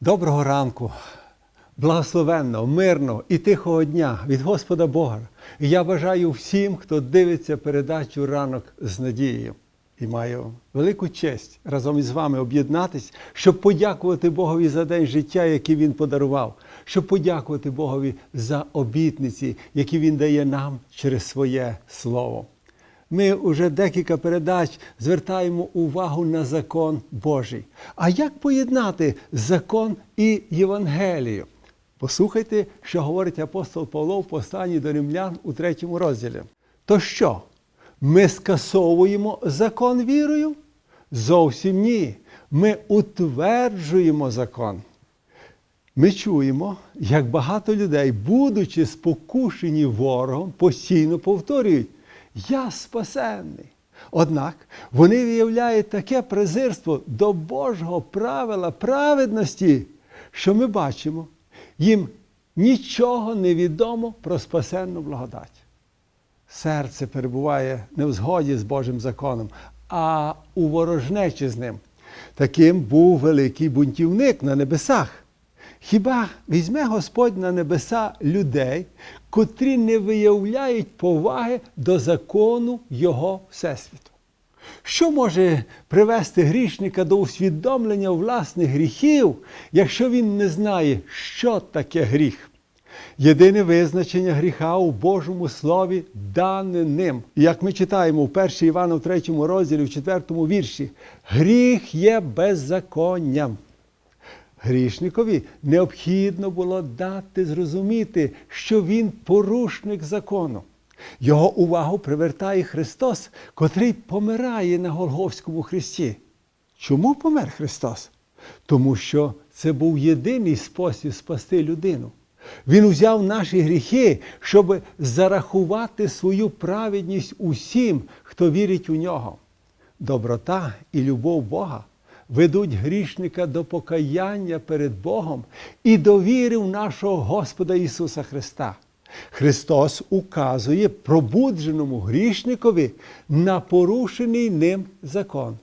Доброго ранку, благословенного, мирного і тихого дня від Господа Бога. І я бажаю всім, хто дивиться передачу ранок з надією. І маю велику честь разом із вами об'єднатись, щоб подякувати Богові за день життя, який Він подарував, щоб подякувати Богові за обітниці, які Він дає нам через своє слово. Ми вже декілька передач звертаємо увагу на закон Божий. А як поєднати закон і Євангелію? Послухайте, що говорить апостол Павло в посланні до римлян у третьому розділі. То що? Ми скасовуємо закон вірою? Зовсім ні. Ми утверджуємо закон. Ми чуємо, як багато людей, будучи спокушені ворогом, постійно повторюють: Я спасенний. Однак вони виявляють таке презирство до Божого правила праведності, що ми бачимо, їм нічого не відомо про спасенну благодать. Серце перебуває не в згоді з Божим законом, а у ворожнечі з ним. Таким був великий бунтівник на небесах. Хіба візьме Господь на небеса людей, котрі не виявляють поваги до закону Його Всесвіту? Що може привести грішника до усвідомлення власних гріхів, якщо він не знає, що таке гріх? Єдине визначення гріха у Божому Слові дане ним. І Як ми читаємо в 1 Івана в 3 розділі, в 4 вірші, гріх є беззаконням. Грішникові необхідно було дати зрозуміти, що він порушник закону. Його увагу привертає Христос, котрий помирає на Голговському хресті. Чому помер Христос? Тому що це був єдиний спосіб спасти людину. Він узяв наші гріхи, щоб зарахувати свою праведність усім, хто вірить у нього. Доброта і любов Бога ведуть грішника до покаяння перед Богом і до віри в нашого Господа Ісуса Христа. Христос указує пробудженому грішникові на порушений ним закон.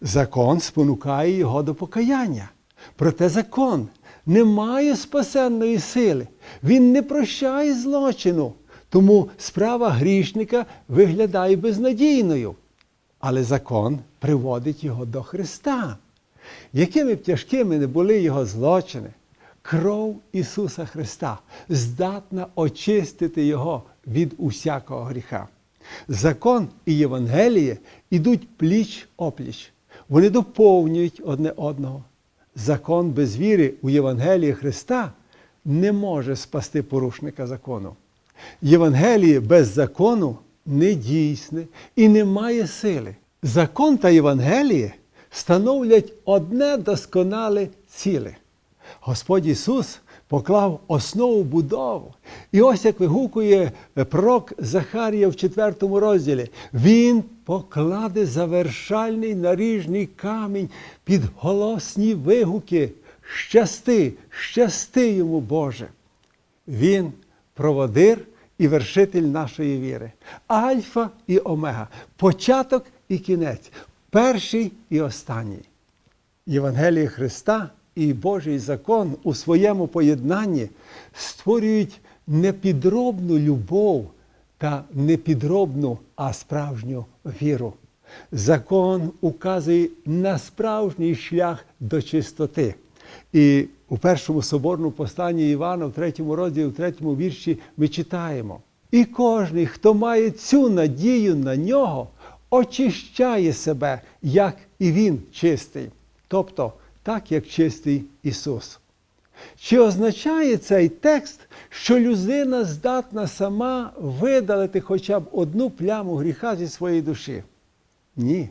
Закон спонукає його до покаяння. Проте закон не має спасенної сили. Він не прощає злочину. Тому справа грішника виглядає безнадійною. Але закон приводить його до Христа. Якими б тяжкими не були його злочини, кров Ісуса Христа здатна очистити Його від усякого гріха. Закон і Євангеліє ідуть пліч опліч. Вони доповнюють одне одного. Закон без віри у Євангелії Христа не може спасти порушника закону. Євангеліє без закону не дійсне і не має сили. Закон та Євангеліє становлять одне досконале ціле. Господь Ісус поклав основу будову. І ось як вигукує пророк Захарія в 4 розділі, Він покладе завершальний наріжний камінь під голосні вигуки. Щасти, щасти йому, Боже. Він проводир і вершитель нашої віри. Альфа і Омега, початок і кінець, перший і останній. Євангеліє Христа і Божий закон у своєму поєднанні створюють непідробну любов та непідробну, а справжню віру. Закон указує на справжній шлях до чистоти. І у першому соборному посланні Івана, в третьому розділі, в третьому вірші, ми читаємо. І кожний, хто має цю надію на нього, очищає себе, як і він чистий. Тобто, так як чистий Ісус. Чи означає цей текст, що людина здатна сама видалити хоча б одну пляму гріха зі своєї душі? Ні.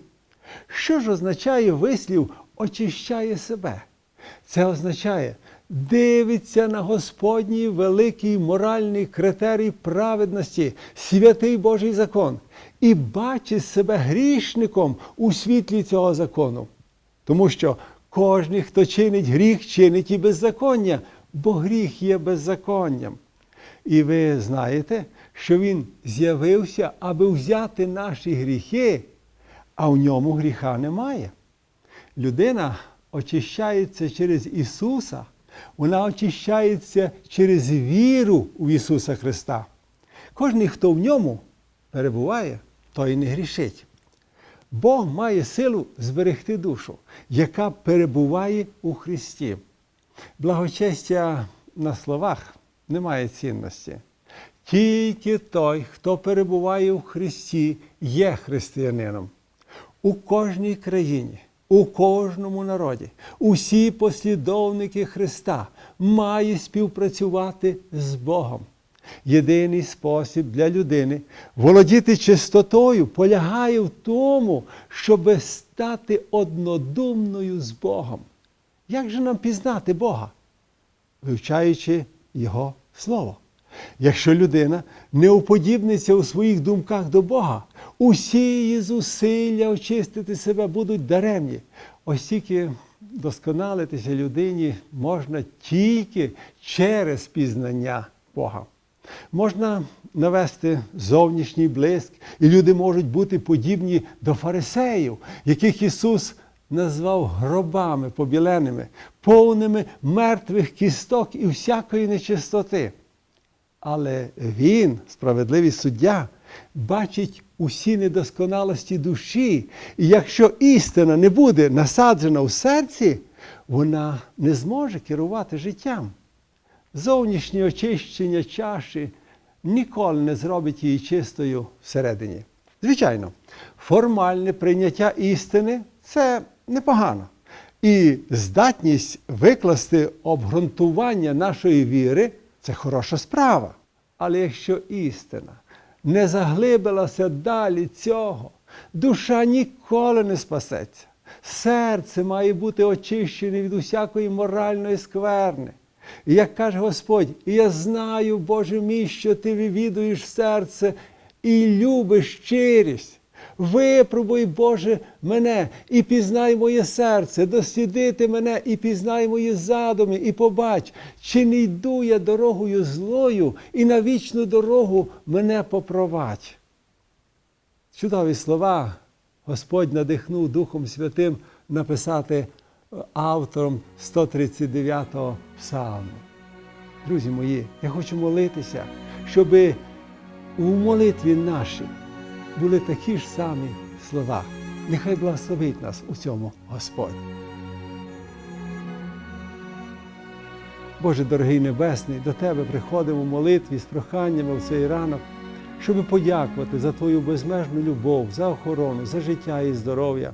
Що ж означає вислів очищає себе? Це означає, дивиться на Господній великий моральний критерій праведності, святий Божий закон, і бачить себе грішником у світлі цього закону. Тому що кожен, хто чинить гріх, чинить і беззаконня, бо гріх є беззаконням. І ви знаєте, що Він з'явився, аби взяти наші гріхи, а в ньому гріха немає. Людина очищається через Ісуса, вона очищається через віру в Ісуса Христа. Кожен, хто в ньому перебуває, той не грішить. Бог має силу зберегти душу, яка перебуває у Христі. Благочестя на словах не має цінності. Тільки той, хто перебуває в Христі, є християнином. У кожній країні, у кожному народі, усі послідовники Христа мають співпрацювати з Богом. Єдиний спосіб для людини володіти чистотою полягає в тому, щоб стати однодумною з Богом. Як же нам пізнати Бога? Вивчаючи Його Слово. Якщо людина не уподібниться у своїх думках до Бога, усі її зусилля очистити себе будуть даремні. Ось тільки досконалитися людині можна тільки через пізнання Бога. Можна навести зовнішній блиск, і люди можуть бути подібні до фарисеїв, яких Ісус назвав гробами побіленими, повними мертвих кісток і всякої нечистоти. Але Він, справедливий суддя, бачить усі недосконалості душі, і якщо істина не буде насаджена в серці, вона не зможе керувати життям. Зовнішнє очищення чаші ніколи не зробить її чистою всередині. Звичайно, формальне прийняття істини це непогано. І здатність викласти обґрунтування нашої віри це хороша справа. Але якщо істина не заглибилася далі цього, душа ніколи не спасеться. Серце має бути очищене від усякої моральної скверни. І як каже Господь, я знаю, Боже мій, що ти вивідуєш серце і любиш щирість. Випробуй, Боже, мене і пізнай моє серце, дослідити мене і пізнай мої задуми, і побач, чи не йду я дорогою злою, і на вічну дорогу мене попровадь. Чудові слова Господь надихнув Духом Святим написати автором 139-го псалму. Друзі мої, я хочу молитися, щоб у молитві нашій були такі ж самі слова. Нехай благословить нас у цьому Господь. Боже дорогий Небесний, до Тебе приходимо в молитві з проханнями в цей ранок, щоб подякувати за Твою безмежну любов, за охорону, за життя і здоров'я,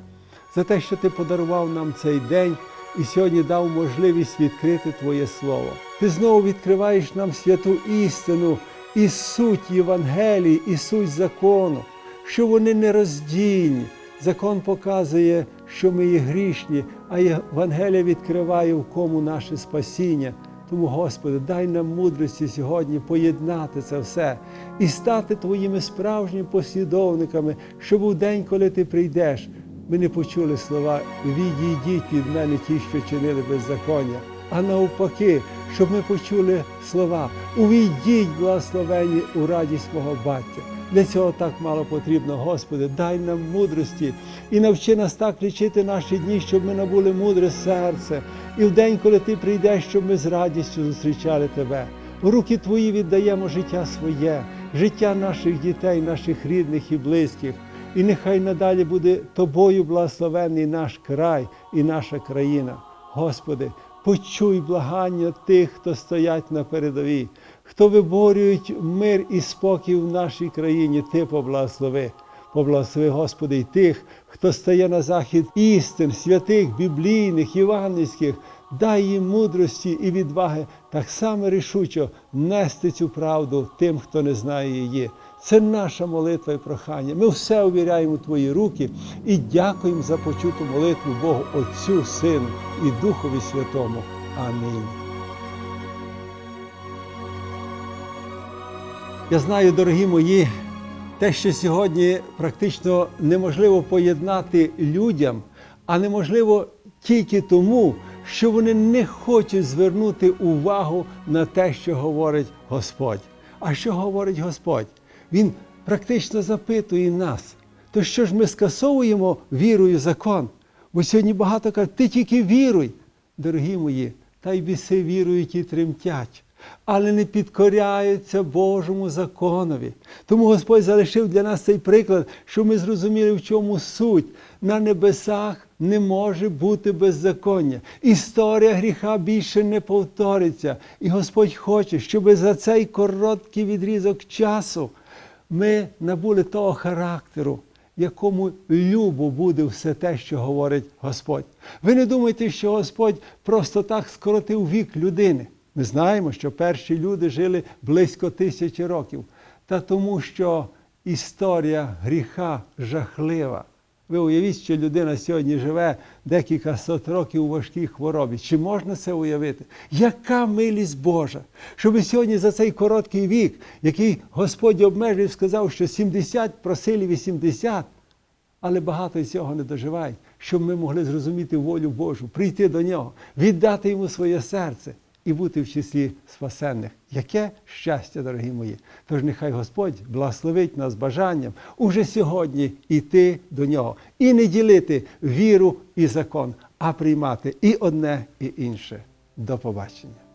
за те, що Ти подарував нам цей день і сьогодні дав можливість відкрити Твоє Слово. Ти знову відкриваєш нам святу істину і суть Євангелії, і суть закону, що вони нероздільні. Закон показує, що ми є грішні, а Євангелія відкриває в кому наше спасіння. Тому, Господи, дай нам мудрості сьогодні поєднати це все і стати Твоїми справжніми послідовниками, щоб у день, коли Ти прийдеш, ми не почули слова Відійдіть від мене ті, що чинили беззаконня, а навпаки, щоб ми почули слова Увійдіть, благословені у радість мого батька. Для цього так мало потрібно, Господи, дай нам мудрості і навчи нас так лічити наші дні, щоб ми набули мудре серце. І в день, коли ти прийдеш, щоб ми з радістю зустрічали тебе. В руки Твої віддаємо життя своє, життя наших дітей, наших рідних і близьких. І нехай надалі буде тобою благословений наш край і наша країна. Господи, почуй благання тих, хто стоять на передовій, хто виборюють мир і спокій в нашій країні, Ти поблагослови. Поблагослови, Господи, і тих, хто стає на захід істин, святих, біблійних, івангельських, дай їм мудрості і відваги так само рішучо нести цю правду тим, хто не знає її. Це наша молитва і прохання. Ми все увіряємо у Твої руки і дякуємо за почуту молитву Богу Отцю, Сину і Духові Святому. Амінь. Я знаю, дорогі мої, те, що сьогодні практично неможливо поєднати людям, а неможливо тільки тому, що вони не хочуть звернути увагу на те, що говорить Господь. А що говорить Господь? Він практично запитує нас, то що ж ми скасовуємо вірою закон? Бо сьогодні багато кажуть, ти тільки віруй, дорогі мої, та й біси вірують і тремтять, але не підкоряються Божому законові. Тому Господь залишив для нас цей приклад, що ми зрозуміли, в чому суть. На небесах не може бути беззаконня. Історія гріха більше не повториться. І Господь хоче, щоб за цей короткий відрізок часу ми набули того характеру, якому любо буде все те, що говорить Господь. Ви не думайте, що Господь просто так скоротив вік людини. Ми знаємо, що перші люди жили близько тисячі років. Та тому, що історія гріха жахлива. Ви уявіть, що людина сьогодні живе декілька сот років у важкій хворобі. Чи можна це уявити? Яка милість Божа, щоб сьогодні за цей короткий вік, який Господь обмежив, сказав, що 70 просили 80, але багато цього не доживають, щоб ми могли зрозуміти волю Божу, прийти до нього, віддати йому своє серце і бути в числі спасенних. Яке щастя, дорогі мої! Тож нехай Господь благословить нас бажанням уже сьогодні йти до нього і не ділити віру і закон, а приймати і одне, і інше. До побачення.